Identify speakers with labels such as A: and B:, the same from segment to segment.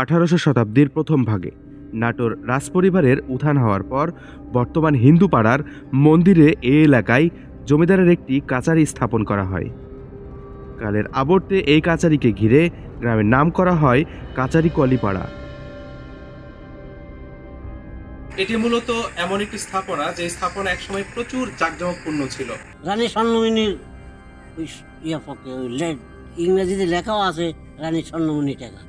A: আঠারোশো শতাব্দীর প্রথম ভাগে। নাটোর রাজপরিবারের উত্থান হওয়ার পর বর্তমান হিন্দু পাড়ার মন্দিরে এ এলাকায় জমিদারের একটি কাচারি স্থাপন করা হয়। কালের আবর্তে এই কাচারিকে ঘিরে গ্রামের নাম করা হয় কাচারি কলিপাড়া।
B: এটি মূলত এমন একটি স্থাপনা যে স্থাপনা একসময় প্রচুর জাঁকজমকপূর্ণ ছিল।
C: রানী স্বর্ণমণির ইয়া ইংরেজিতে লেখাও আছে রানী স্বর্ণমণি টাকা।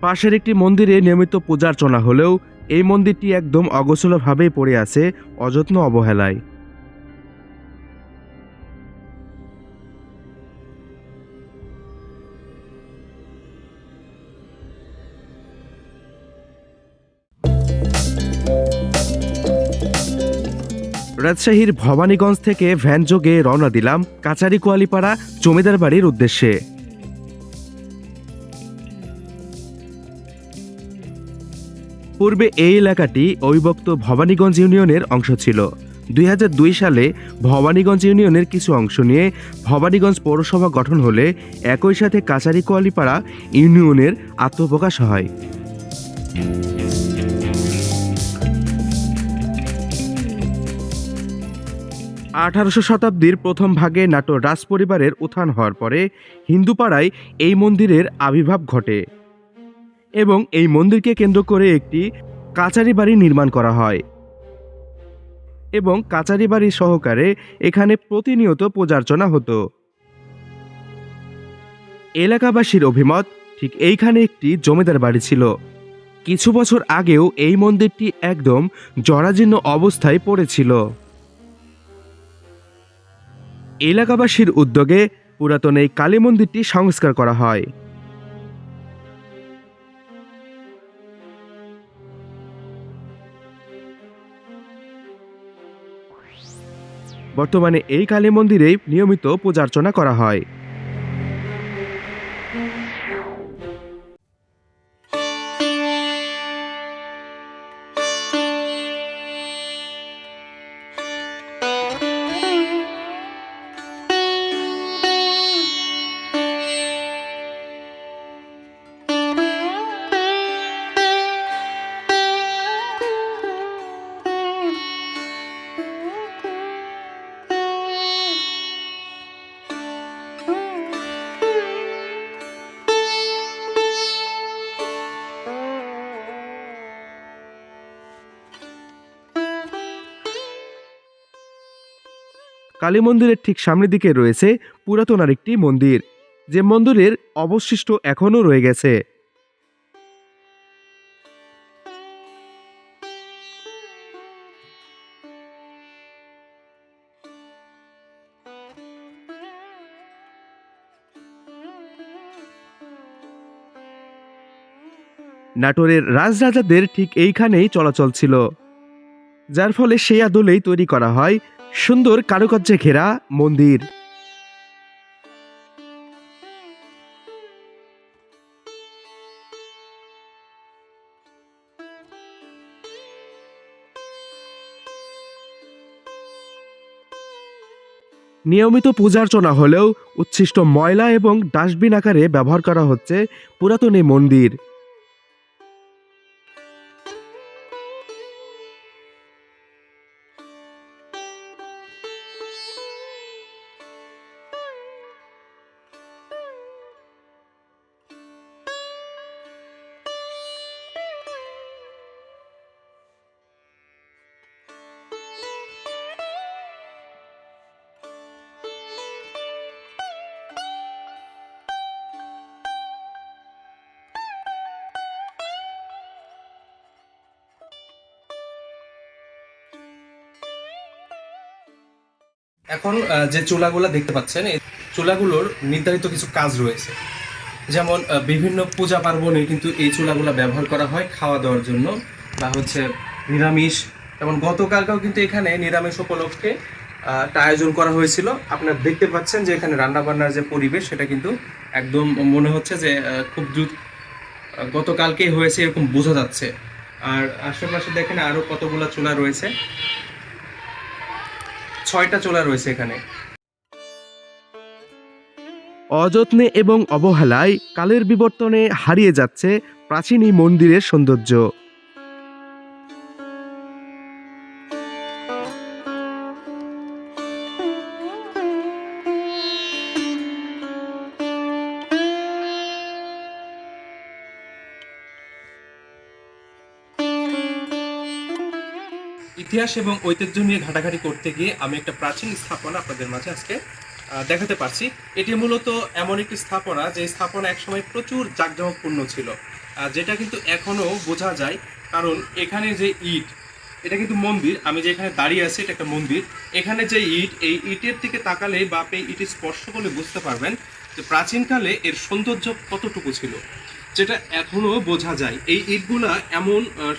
A: পাশের একটি মন্দিরে নিয়মিত পূজার্চনা হলেও এই মন্দিরটি একদম অগোছলভাবেই পড়ে আছে অযত্ন অবহেলায়। রাজশাহীর ভবানীগঞ্জ থেকে ভ্যানযোগে রওনা দিলাম কাচারি কোয়ালিপাড়া জমিদার বাড়ির উদ্দেশ্যে। পূর্বে এই এলাকাটি অবিভক্ত ভবানীগঞ্জ ইউনিয়নের অংশ ছিল। দুই হাজার দুই সালে ভবানীগঞ্জ ইউনিয়নের কিছু অংশ নিয়ে ভবানীগঞ্জ পৌরসভা গঠন হলে একই সাথে কাচারি কোয়ালিপাড়া ইউনিয়নের আত্মপ্রকাশ হয়। আঠারোশো শতাব্দীর প্রথম ভাগে নাটোর রাজপরিবারের উত্থান হওয়ার পরে হিন্দুপাড়ায় এই মন্দিরের আবির্ভাব ঘটে। এবং এই মন্দিরকে কেন্দ্র করে একটি কাচারি বাড়ি নির্মাণ করা হয়। এবং কাচারি বাড়ি সহকারে এখানে প্রতিনিয়ত পূজার্চনা হতো। এলাকাবাসীর অভিমত, ঠিক এইখানে একটি জমিদার বাড়ি ছিল। কিছু বছর আগেও এই মন্দিরটি একদম জরাজীর্ণ অবস্থায় পড়েছিল। এলাকাবাসীর উদ্যোগে পুরাতন এই কালী মন্দিরটি সংস্কার করা হয়। বর্তমানে এই কালী মন্দিরেই নিয়মিত পূজার্চনা করা হয়। কালী মন্দিরের ঠিক সামনের দিকে রয়েছে পুরাতন আরেকটি মন্দির। যে মন্দিরের অবশিষ্ট এখনও রয়ে গেছে। নাটোরের রাজরাজাদের ঠিক এইখানেই চলাচল ছিল। যার ফলে সেই আদলেই তৈরি করা হয় সুন্দর কারুকার্যে ঘেরা মন্দির। নিয়মিত পূজার্চনা হলেও উচ্ছিষ্ট ময়লা এবং ডাস্টবিন আকারে ব্যবহার করা হচ্ছে পুরাতন এই মন্দির।
B: এখন যে চুলাগুলো দেখতে পাচ্ছেন, এই চুলাগুলোর নির্ধারিত কিছু কাজ রয়েছে। যেমন বিভিন্ন পূজা পার্বণে কিন্তু এই চুলাগুলো ব্যবহার করা হয় খাওয়া দাওয়ার জন্য, বা হচ্ছে নিরামিষ। এবং গতকালকেও কিন্তু এখানে নিরামিষ উপলক্ষে একটা আয়োজন করা হয়েছিল। আপনারা দেখতে পাচ্ছেন যে এখানে রান্না বান্নার যে পরিবেশ, সেটা কিন্তু একদম মনে হচ্ছে যে খুব দ্রুত গতকালকেই হয়েছে এরকম বোঝা যাচ্ছে। আর আশেপাশে দেখেন আরও কতগুলো চুলা রয়েছে। ছয়টা চোলা রয়েছে এখানে।
A: অযত্নে এবং অবহেলায় কালের বিবর্তনে হারিয়ে যাচ্ছে প্রাচীন এই মন্দিরের সৌন্দর্য।
B: ইতিহাস এবং ঐতিহ্য নিয়ে ঘাটাঘাটি করতে গিয়ে আমি একটা প্রাচীন স্থাপনা আপনাদের মাঝে আজকে দেখাতে পারছি। এটি মূলত এমন একটি স্থাপনা যে স্থাপনা একসময় প্রচুর জাঁকজমকপূর্ণ ছিল যেটা কিন্তু এখনও বোঝা যায়। কারণ এখানে যে ইট এটা কিন্তু মন্দির আমি যে এখানে দাঁড়িয়ে আছি এটা একটা মন্দির। এখানে যে ইট এই ইটের দিকে তাকালে বা আপনি ইট স্পর্শ করলে বুঝতে পারবেন যে প্রাচীনকালে এর সৌন্দর্য কতটুকু ছিল যেটা এখনও বোঝা যায়। এই ইটগুলা এমন আহ,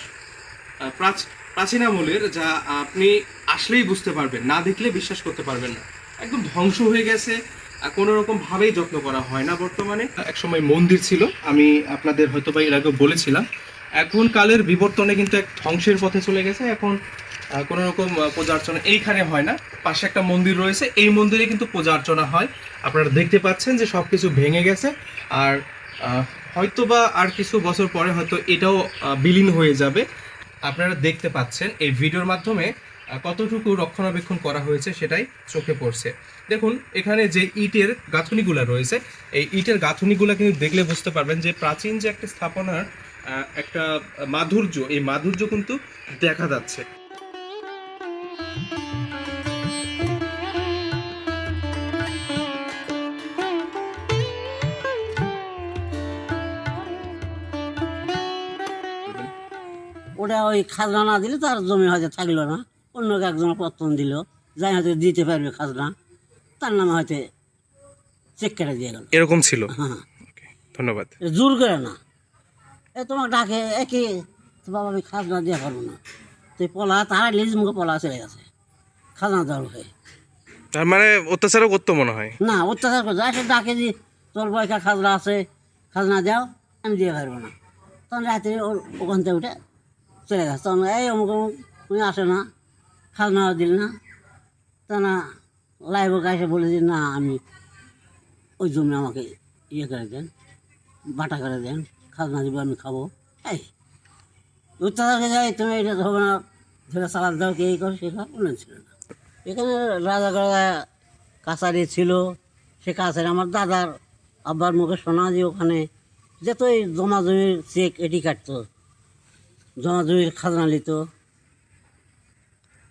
B: আহ, প্রাচ- প্রাচীন আমলের যা আপনি আসলেই বুঝতে পারবেন, না দেখলে বিশ্বাস করতে পারবেন না। একদম ধ্বংস হয়ে গেছে কোনো রকম ভাবেই যত্ন করা হয় না বর্তমানে। এক সময় মন্দির ছিল, আমি আপনাদের হয়তো বা এর আগেও বলেছিলাম। এখন কালের বিবর্তনে কিন্তু এক ধ্বংসের পথে চলে গেছে, এখন কোনো রকম পূজা অর্চনা এইখানে হয় না। পাশে একটা মন্দির রয়েছে, এই মন্দিরে কিন্তু পূজা অর্চনা হয়। আপনারা দেখতে পাচ্ছেন যে সব কিছু ভেঙে গেছে, আর হয়তোবা আর কিছু বছর পরে হয়তো এটাও বিলীন হয়ে যাবে। আপনারা দেখতে পাচ্ছেন এই ভিডিওর মাধ্যমে কতটুকু রক্ষণাবেক্ষণ করা হয়েছে সেটাই চোখে পড়ছে। দেখুন, এখানে যে ইটের গাঁথনিগুলো রয়েছে, এই ইটের গাঁথনিগুলো কিন্তু দেখলে বুঝতে পারবেন যে প্রাচীন যে একটা স্থাপনার একটা মাধুর্য, এই মাধুর্য কিন্তু দেখা যাচ্ছে।
C: ওটা ওই খাজনা না দিলে তার জমি হয়তো থাকল না। অন্য একজন পত্তন দিল। যাই হয়তো দিতে পারবে খাজনা। তার নামে হয়তো চেক কেটে দিয়ে গেল।
A: এরকম ছিল?
C: হ্যাঁ
A: ধন্যবাদ।
C: জোর করে না। এ তোমাকে ডাকে একই তো বাবা আমি খাজনা দিয়ে পারব না। তো পলা তারা লিজ মুখে পলা চলে গেছে। খাজনা দেওয়ার হয়ে
A: তার মানে অত্যাচারও করতো মনে হয়?
C: না অত্যাচার করছে এসে ডাকে যে তোর বয়সা খাজনা আছে খাজনা দাও আমি দিয়ে পারব না। তখন রাত্রে ওর ওখান থেকে উঠে চলে গেছে। তখন এই অমুক অমুক তুমি আসে না, খাজনা দিল না। তা না লাইভ এসে বলে যে, না, আমি ওই জমি আমাকে ইয়ে করে দেন, বাটা করে দেন, খাজনা দিব, আমি খাব। এই অত্যাচারকে যাই, তুমি এটা হবে না, ধরে সালাদ দাও, কে এই করো সেটা কোনো ছিল না। এখানে রাজাগড়া কাছারি ছিল, সে কাছারি আমার দাদার আব্বার মুখে শোনা যে ওখানে যতই জমা জমির চেক এটি কাটতো জমা জমির খাজনা নিত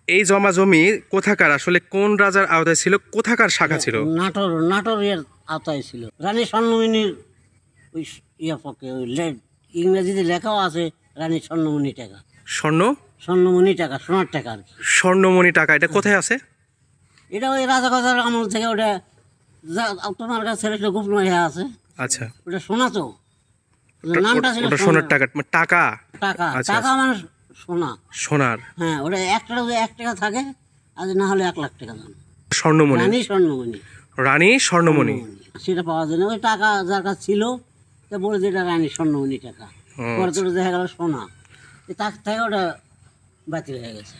A: এই জমা জমি কোথাকার? আসলে কোন রাজার আওতায় ছিল? কোথাকার শাখা ছিল?
C: নাটোর নাটোরের আওতায় ছিল। রানী স্বর্ণমণির ওই ইয়ে পক্ষে ওই ইংরেজিতে লেখাও আছে রানী স্বর্ণমণি টাকা।
A: স্বর্ণ?
C: স্বর্ণমণি টাকা সোনার টাকা আর কি।
A: স্বর্ণমণি টাকা এটা কোথায় আছে?
C: এটা ওই রাজা কথার আমল থেকে ওটা তোমার কাছে একটা গোপন হয়ে আছে।
A: আচ্ছা।
C: ওটা সোনা তো নামটা ছিল
A: ওটা সোনার টাকা মানে টাকা।
C: টাকা।
A: আচ্ছা,
C: টাকা মানে সোনা।
A: সোনার।
C: হ্যাঁ ওটা এক টাকা এক টাকা থাকে আর না হলে এক লাখ টাকা দাম।
A: স্বর্ণমণি।
C: রানী স্বর্ণমণি।
A: রানী স্বর্ণমণি।
C: সেটা পাওয়া যায় না। ওই টাকা যার কাছে ছিল তা বলে যে এটা রানী স্বর্ণমণি টাকা। পরে তো দেখা গেল সোনা। তার থেকে ওটা বাতিল হয়ে গেছে।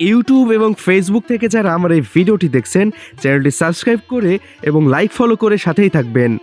A: ইউটিউব এবং ফেসবুক থেকে যারা আমার এই ভিডিওটি দেখছেন চ্যানেলটি সাবস্ক্রাইব করে এবং লাইক ফলো করে সাথেই থাকবেন।